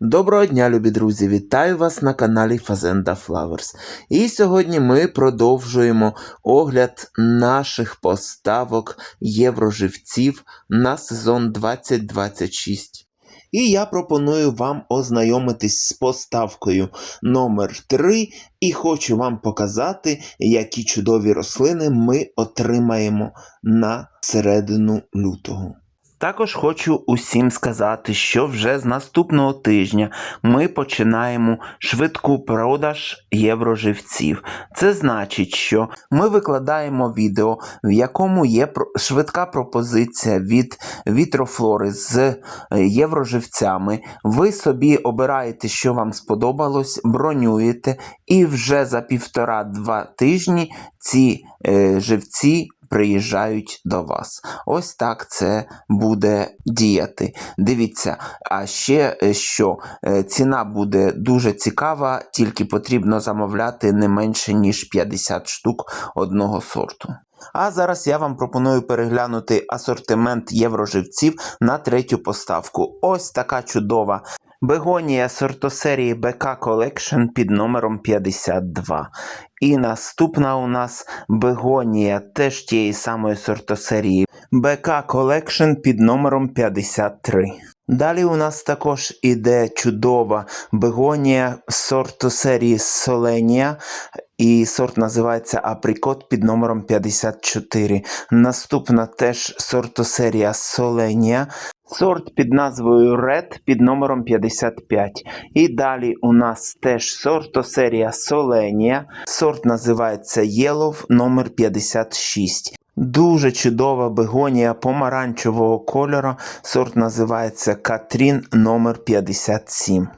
Доброго дня, любі друзі! Вітаю вас на каналі Fazenda Flowers. І сьогодні ми продовжуємо огляд наших поставок євроживців на сезон 2026. І я пропоную вам ознайомитись з поставкою номер 3 і хочу вам показати, які чудові рослини ми отримаємо на середину лютого. Також хочу усім сказати, що вже з наступного тижня ми починаємо швидку продаж євроживців. Це значить, що ми викладаємо відео, в якому є швидка пропозиція від вітрофлори з е, євроживцями. Ви собі обираєте, що вам сподобалось, бронюєте, і вже за півтора-два тижні ці е, живці приїжджають до вас. Ось так це буде діяти. Дивіться, а ще е, що е, ціна буде дуже цікава, тільки потрібно замовляти не менше ніж 50 штук одного сорту. А зараз я вам пропоную переглянути асортимент євроживців на третю поставку. Ось така чудова бегонія сортосерії BK Collection під номером 52. І наступна у нас бегонія теж тієї самої сортосерії BK Collection під номером 53. Далі у нас також іде чудова бегонія сорту серії Соленія, і сорт називається Априкот під номером 54. Наступна теж сортосерія Соленія, сорт під назвою Red під номером 55. І далі у нас теж сортосерія Соленія, сорт називається Yellow номер 56. Дуже чудова бегонія помаранчевого кольору. Сорт називається Катрін номер 57.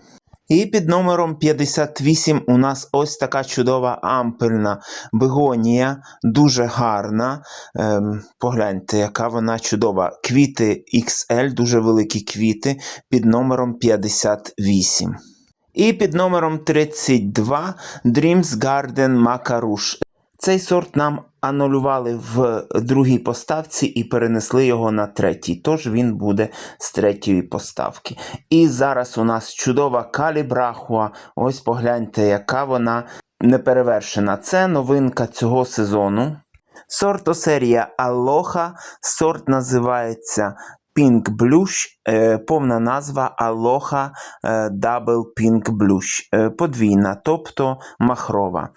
І під номером 58 у нас ось така чудова ампельна бегонія, дуже гарна. Ем, погляньте, яка вона чудова. Квіти XL, дуже великі квіти під номером 58. І під номером 32 Dreams Garden Macarouche. Цей сорт нам анулювали в другій поставці і перенесли його на третій, тож він буде з третьої поставки. І зараз у нас чудова калібрахуа. Ось погляньте, яка вона неперевершена. Це новинка цього сезону. Сортосерія Алоха. Сорт називається Pink Blush, е, повна назва Aloha е, Double Pink Blush, е, подвійна, тобто махрова.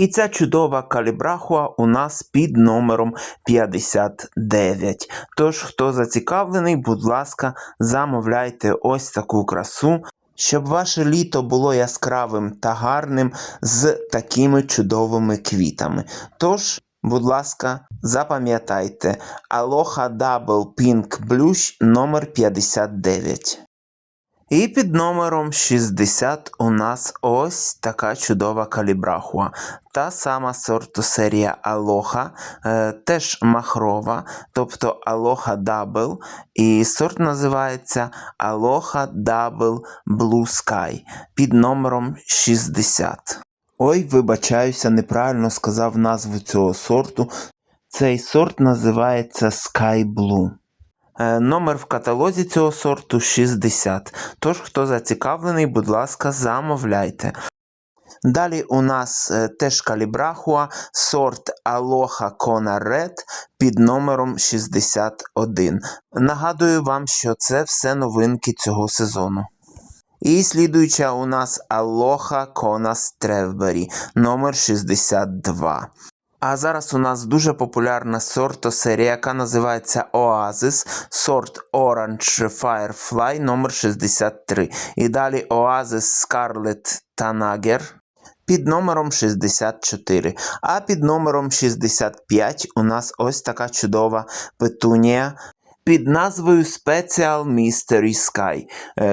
І ця чудова калібрахуа у нас під номером 59. Тож, хто зацікавлений, будь ласка, замовляйте ось таку красу, щоб ваше літо було яскравим та гарним з такими чудовими квітами. Тож, будь ласка, запам'ятайте Aloha Double Pink Blush номер 59. І під номером 60 у нас ось така чудова калібрахуа. Та сама сорту серія Aloha, е, теж махрова, тобто Aloha Double. І сорт називається Aloha Double Blue Sky під номером 60. Ой, вибачаюся, неправильно сказав назву цього сорту. Цей сорт називається Sky Blue. Е, Номер в каталозі цього сорту 60. Тож, хто зацікавлений, будь ласка, замовляйте. Далі у нас е, теж калібрахуа, сорт Aloha Kona Red під номером 61. Нагадую вам, що це все новинки цього сезону. І слідуюча у нас Aloha Kona Strawberry номер 62. А зараз у нас дуже популярна сортосерія, яка називається Oasis, сорт Orange Firefly номер 63. І далі Oasis Scarlet Tanager під номером 64. А під номером 65 у нас ось така чудова петунія. Під назвою Special Mystery Sky.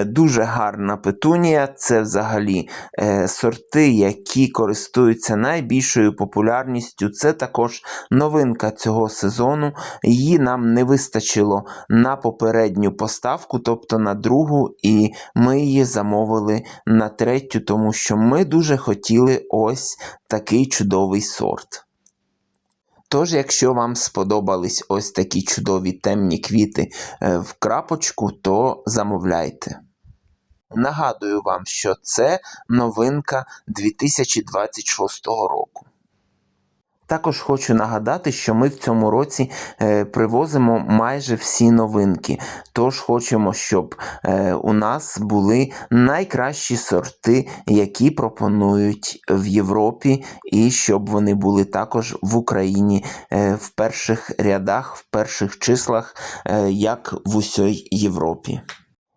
Дуже гарна петунія. Це взагалі е, сорти, які користуються найбільшою популярністю. Це також новинка цього сезону. Її нам не вистачило на попередню поставку, тобто на другу, і ми її замовили на третю, тому що ми дуже хотіли ось такий чудовий сорт. Тож, якщо вам сподобались ось такі чудові темні квіти е, в крапочку, то замовляйте. Нагадую вам, що це новинка 2026 року. Також хочу нагадати, що ми в цьому році е, привозимо майже всі новинки. Тож хочемо, щоб е, у нас були найкращі сорти, які пропонують в Європі, і щоб вони були також в Україні е, в перших рядах, в перших числах, як в усій Європі.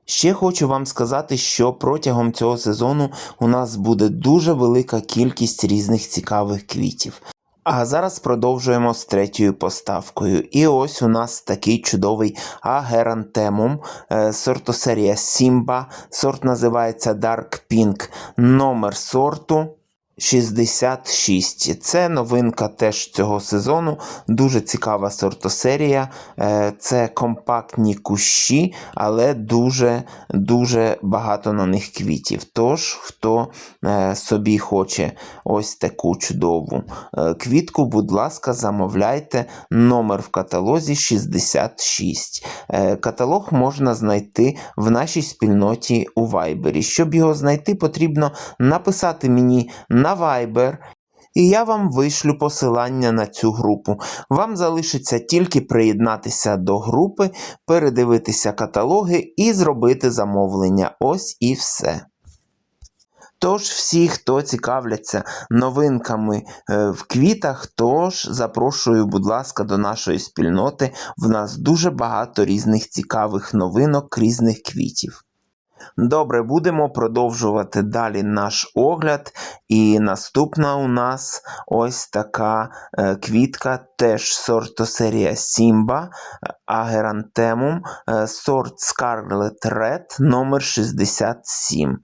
Ще хочу вам сказати, що протягом цього сезону у нас буде дуже велика кількість різних цікавих квітів. А зараз продовжуємо з третьою поставкою. І ось у нас такий чудовий агерантемум, е, сортосерія Сімба. Сорт називається Dark Pink. Номер сорту 66. Це новинка теж цього сезону. Дуже цікава сортосерія. Е, Це компактні кущі, але дуже дуже багато на них квітів. Тож, хто е, собі хоче ось таку чудову е, квітку, будь ласка, замовляйте. Номер в каталозі 66. Е, Каталог можна знайти в нашій спільноті у Viber. Щоб його знайти, потрібно написати мені на Viber. І я вам вишлю посилання на цю групу. Вам залишиться тільки приєднатися до групи, передивитися каталоги і зробити замовлення. Ось і все. Тож всі, хто цікавляться новинками е, в квітах, тож запрошую, будь ласка, до нашої спільноти. В нас дуже багато різних цікавих новинок, різних квітів. Добре, будемо продовжувати далі наш огляд. І наступна у нас ось така е, квітка, теж сортосерія Simba, Агерантемум, е, сорт Scarlet Red номер 67.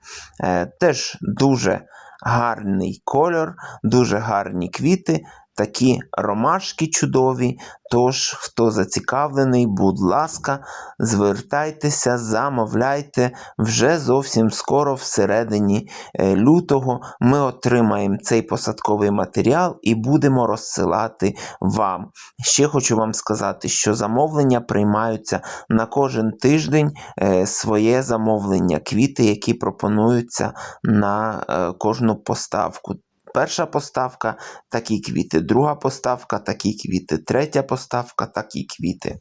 Е, теж дуже гарний кольор, дуже гарні квіти. Такі ромашки чудові. Тож, хто зацікавлений, будь ласка, звертайтеся, замовляйте. Вже зовсім скоро, всередині е, лютого, ми отримаємо цей посадковий матеріал і будемо розсилати вам. Ще хочу вам сказати, що замовлення приймаються на кожен тиждень е, своє замовлення, квіти, які пропонуються на е, кожну поставку. Перша поставка такі квіти, друга поставка такі квіти, третя поставка такі квіти.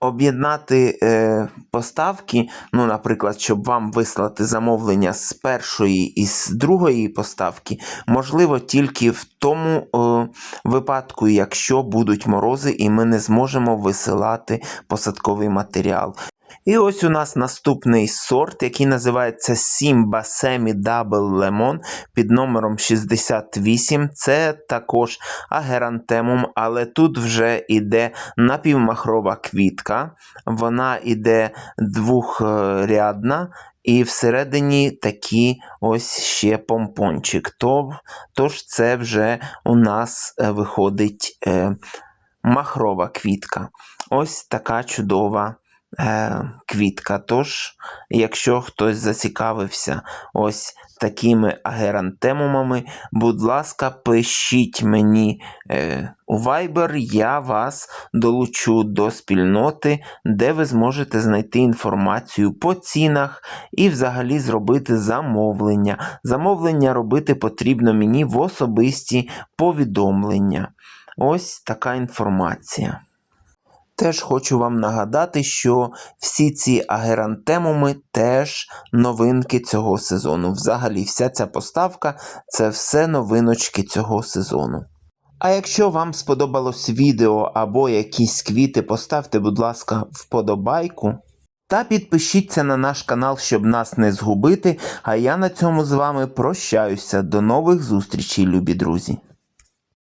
Об'єднати е, поставки, ну, наприклад, щоб вам вислати замовлення з першої і з другої поставки, можливо тільки в тому е, випадку, якщо будуть морози, і ми не зможемо висилати посадковий матеріал. І ось у нас наступний сорт, який називається Simba Semi Double Lemon під номером 68. Це також агерантемум, але тут вже йде напівмахрова квітка. Вона йде двохрядна. І всередині такий ось ще помпончик. Тож це вже у нас е, виходить е, махрова квітка. Ось така чудова е, квітка. Тож, якщо хтось зацікавився ось такими агерантемумами, будь ласка, пишіть мені е, у Viber, я вас долучу до спільноти, де ви зможете знайти інформацію по цінах і взагалі зробити замовлення. Замовлення робити потрібно мені в особисті повідомлення. Ось така інформація. Теж хочу вам нагадати, що всі ці агерантемуми теж новинки цього сезону. Взагалі, вся ця поставка це все новиночки цього сезону. А якщо вам сподобалось відео або якісь квіти, поставте, будь ласка, вподобайку. Та підпишіться на наш канал, щоб нас не згубити. А я на цьому з вами прощаюся. До нових зустрічей, любі друзі!